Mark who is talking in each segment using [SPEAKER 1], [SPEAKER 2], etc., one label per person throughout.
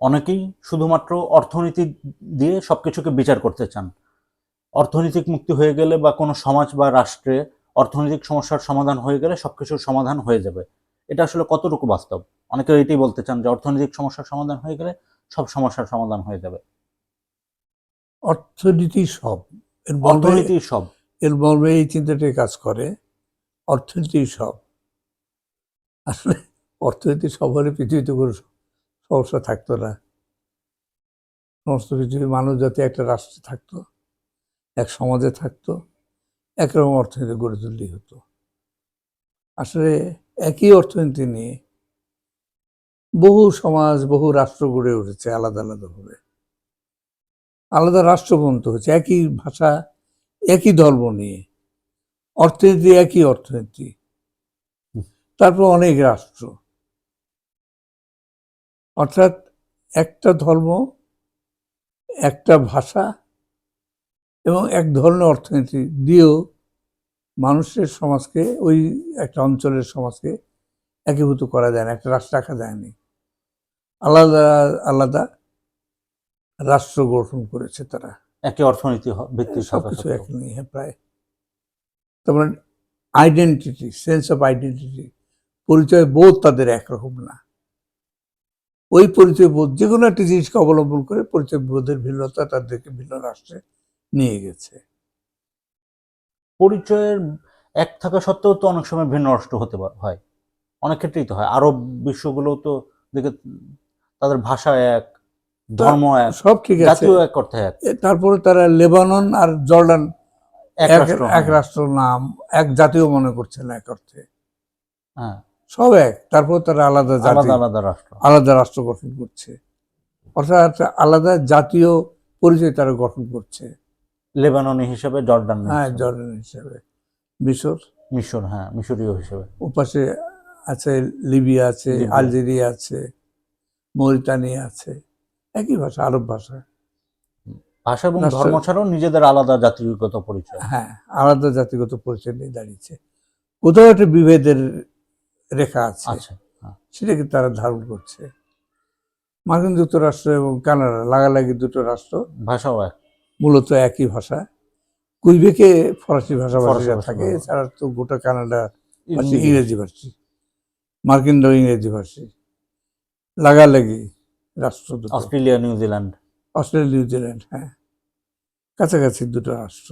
[SPEAKER 1] অনেকেই শুধুমাত্র অর্থনীতি দিয়ে সব কিছুকে বিচার করতে চান। অর্থনৈতিক মুক্তি হয়ে গেলে বা কোনো সমাজ বা রাষ্ট্রে অর্থনৈতিক সমস্যার সমাধান হয়ে গেলে সবকিছুর সমাধান হয়ে যাবে। এটা আসলে কতটুকু বাস্তব? অনেকে এটাই বলতে চান যে অর্থনৈতিক সমস্যার সমাধান হয়ে গেলে সব সমস্যার সমাধান হয়ে যাবে।
[SPEAKER 2] অর্থনীতি সব। এর
[SPEAKER 1] অর্থনীতি সব।
[SPEAKER 2] এর মর্মে এই চিন্তাটাই কাজ করে। অর্থনীতি সব। আসলে অর্থনীতি সব হলে পৃথিবীতে কোনো সমস্যা থাকতো না। সমস্ত পৃথিবীর মানুষ জাতি একটা রাষ্ট্রে থাকতো, এক সমাজে থাকতো, একরকম অর্থনীতি গড়ে তুললেই হতো। আসলে একই অর্থনীতি নিয়ে বহু সমাজ, বহু রাষ্ট্র গড়ে উঠেছে আলাদা আলাদাভাবে। আলাদা রাষ্ট্রপন্ত হচ্ছে, একই ভাষা, একই ধর্ম নিয়ে। অর্থনীতি একই অর্থনীতি। তারপর অনেক রাষ্ট্র। অর্থাৎ একটা ধর্ম একটা ভাষা এবং এক ধরনের অর্থনীতি দিয়েও মানুষের সমাজকে ওই একটা অঞ্চলের সমাজকে একীভূত করা যায় না একটা রাষ্ট্র রাখা যায়নি আলাদা আলাদা রাষ্ট্র গঠন করেছে তারা।
[SPEAKER 1] একে অর্থনীতি ভিত্তিক
[SPEAKER 2] সব কিছু এক
[SPEAKER 1] সত্ত্বেও।
[SPEAKER 2] নিয়ে প্রায়। তারপরে আইডেন্টিটি সেন্স অফ আইডেন্টিটি পরিচয় বোধ তাদের একরকম না। ওই পরিচয় বোধ যে কোনো একটা জিনিসকে অবলম্বন করে পরিচয় বোধের ভিন্নতা তাদেরকে ভিন্ন রাষ্ট্রে নিয়ে গেছে।
[SPEAKER 1] পরিচয়ের এক থাকা সত্ত্বেও তো অনেক সময় ভিন্ন রাষ্ট্র হতে হয়। অনেক ক্ষেত্রেই তো হয়। আরব বিশ্বগুলো তো দেখে তাদের ভাষা এক ধর্ম এক
[SPEAKER 2] সব ঠিক আছে।
[SPEAKER 1] জাতীয় এক অর্থে এক।
[SPEAKER 2] তারপরে তারা লেবানন আর জর্ডান
[SPEAKER 1] এক
[SPEAKER 2] এক
[SPEAKER 1] রাষ্ট্র
[SPEAKER 2] এক রাষ্ট্র নাম এক জাতীয় মনে করছে না এক অর্থে।
[SPEAKER 1] হ্যাঁ।
[SPEAKER 2] সব এক। তারপর তারা আলাদা জাতি
[SPEAKER 1] আলাদা আলাদা রাষ্ট্র।
[SPEAKER 2] আলাদা রাষ্ট্র গঠন করছে। অর্থাৎ আলাদা জাতীয় পরিচয় তারা গঠন করছে।
[SPEAKER 1] লেবাননি হিসেবে জর্ডান
[SPEAKER 2] হ্যাঁ জর্ডান হিসেবে। মিশর।
[SPEAKER 1] মিশর হ্যাঁ মিশরীয় হিসেবে।
[SPEAKER 2] ওপাশে আছে লিবিয়া আছে আলজেরিয়া আছে মরিতানিয়া আছে। একই ভাষা আরব ভাষা।
[SPEAKER 1] ভাষা এবং ধর্ম ছাড়াও নিজেদের আলাদা জাতিগত পরিচয়।
[SPEAKER 2] হ্যাঁ আলাদা জাতিগত পরিচয় নিয়ে দাঁড়িয়েছে। কোথাও একটা বিভেদের রেখা আছে।
[SPEAKER 1] আচ্ছা হ্যাঁ।
[SPEAKER 2] সেটাকে তারা ধারণ করছে। মার্কিন যুক্তরাষ্ট্র এবং কানাডা লাগালাগি দুটো রাষ্ট্র
[SPEAKER 1] ভাষাও এক।
[SPEAKER 2] মূলত একই ভাষা। কুইবেকে ফরাসি ভাষাভাষীরা
[SPEAKER 1] ফরাসি
[SPEAKER 2] থাকে এছাড়া তো গোটা কানাডা
[SPEAKER 1] ইংরেজি।
[SPEAKER 2] ভাষী। মার্কিনরাও ইংরেজি ভাষী। লাগালাগি রাষ্ট্র
[SPEAKER 1] অস্ট্রেলিয়া নিউজিল্যান্ড
[SPEAKER 2] অস্ট্রেলিয়া নিউজিল্যান্ড হ্যাঁ। কাছাকাছি দুটো রাষ্ট্র।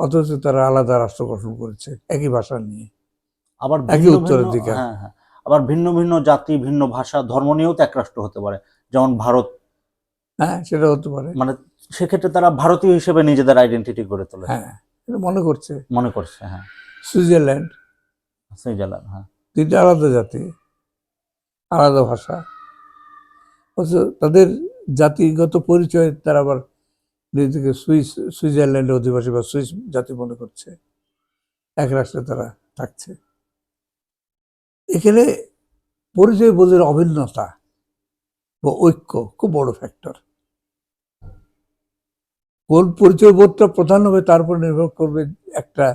[SPEAKER 2] অথচ তারা আলাদা রাষ্ট্র গঠন করেছে একই ভাষা নিয়ে।
[SPEAKER 1] আবার
[SPEAKER 2] একই উত্তরের দিকে।
[SPEAKER 1] হ্যাঁ হ্যাঁ। আবার ভিন্ন ভিন্ন জাতি ভিন্ন ভাষা ধর্ম নিয়েও তো এক রাষ্ট্র হতে পারে। যেমন ভারত।
[SPEAKER 2] হ্যাঁ সেটা হতে পারে।
[SPEAKER 1] মানে সেক্ষেত্রে তারা ভারতীয় হিসেবে নিজেদের আইডেন্টিটি গড়ে তোলে।
[SPEAKER 2] হ্যাঁ এটা মনে করছে।
[SPEAKER 1] মনে করছে হ্যাঁ।
[SPEAKER 2] সুইজারল্যান্ড।
[SPEAKER 1] সুইজারল্যান্ড হ্যাঁ।
[SPEAKER 2] তিনটা আলাদা জাতি আলাদা ভাষা। অথচ তাদের জাতিগত পরিচয় তারা আবার নিজেদেরকে সুইস সুইজারল্যান্ডের অধিবাসী বা সুইস জাতি মনে করছে। এক রাষ্ট্রে তারা থাকছে। এখানে পরিচয় বোধের অভিন্নতা বা ঐক্য খুব বড় ফ্যাক্টর কোন পরিচয় বোধটা প্রধান হবে তার উপর নির্ভর করবে একটা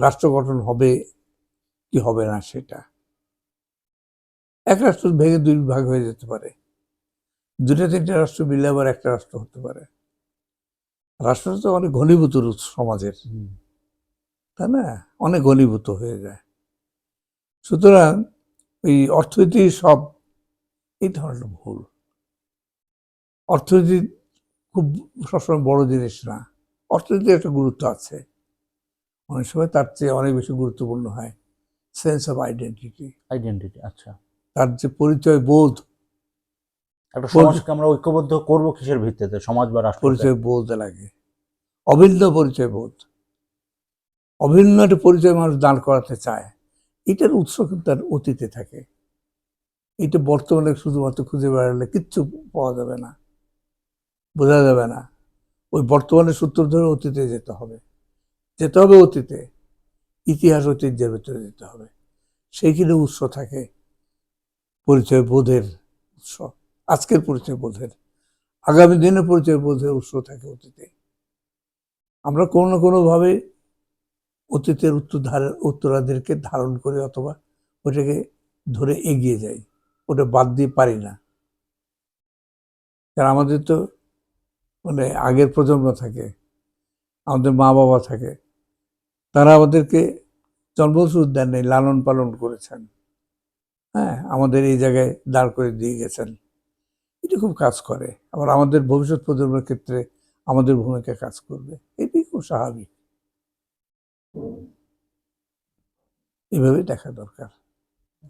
[SPEAKER 2] রাষ্ট্র গঠন হবে কি হবে না সেটা। এক রাষ্ট্র ভেঙে দুই ভাগ হয়ে যেতে পারে। দুটা তিনটা রাষ্ট্র মিলে আবার একটা রাষ্ট্র হতে পারে। রাষ্ট্র তো অনেক ঘনীভূত সমাজের। তাই না? অনেক ঘনীভূত হয়ে যায়। সুতরাং এই অর্থনীতি সব এই ধরনের ভুল। অর্থনীতি খুব সবসময় বড় জিনিস না। অর্থনীতির একটা গুরুত্ব আছে। অনেক সময় তার চেয়ে অনেক বেশি গুরুত্বপূর্ণ হয় সেন্স অফ আইডেন্টিটি
[SPEAKER 1] আইডেন্টিটি আচ্ছা।
[SPEAKER 2] তার যে পরিচয় বোধ।
[SPEAKER 1] একটা সমাজকে আমরা ঐক্যবদ্ধ করব কিসের ভিত্তিতে? সমাজ বা রাষ্ট্র
[SPEAKER 2] পরিচয় বোধ লাগে। অভিন্ন পরিচয় বোধ। অভিন্ন একটা পরিচয় মানুষ দাঁড় করাতে চায়। এটার উৎস কিন্তু তার অতীতে থাকে। এটা বর্তমানে শুধুমাত্র খুঁজে বেড়ালে কিচ্ছু পাওয়া যাবে না। বোঝা যাবে না। ওই বর্তমানের সূত্র ধরে অতীতে যেতে হবে। যেতে হবে অতীতে। ইতিহাস ঐতিহ্যের ভেতরে যেতে হবে। সেইখানে উৎস থাকে। পরিচয় বোধের উৎস। আজকের পরিচয় বোধের। আগামী দিনে পরিচয় বোধের উৎস থাকে অতীতে। আমরা কোনো না কোনোভাবে অতীতের উত্তরধারে উত্তরাদেরকে ধারণ করে অথবা ওটাকে ধরে এগিয়ে যাই ওটা বাদ দিয়ে পারি না। কারণ আমাদের তো মানে আগের প্রজন্ম থাকে, আমাদের মা বাবা থাকে, তারা আমাদেরকে জন্মসূদ দেন নেই, লালন পালন করেছেন। হ্যাঁ আমাদের এই জায়গায় দাঁড় করে দিয়ে গেছেন। এটা খুব কাজ করে। আবার আমাদের ভবিষ্যৎ প্রজন্মের ক্ষেত্রে আমাদের ভূমিকা কাজ করবে। এটাই খুব স্বাভাবিক। এভাবে দেখা দরকার।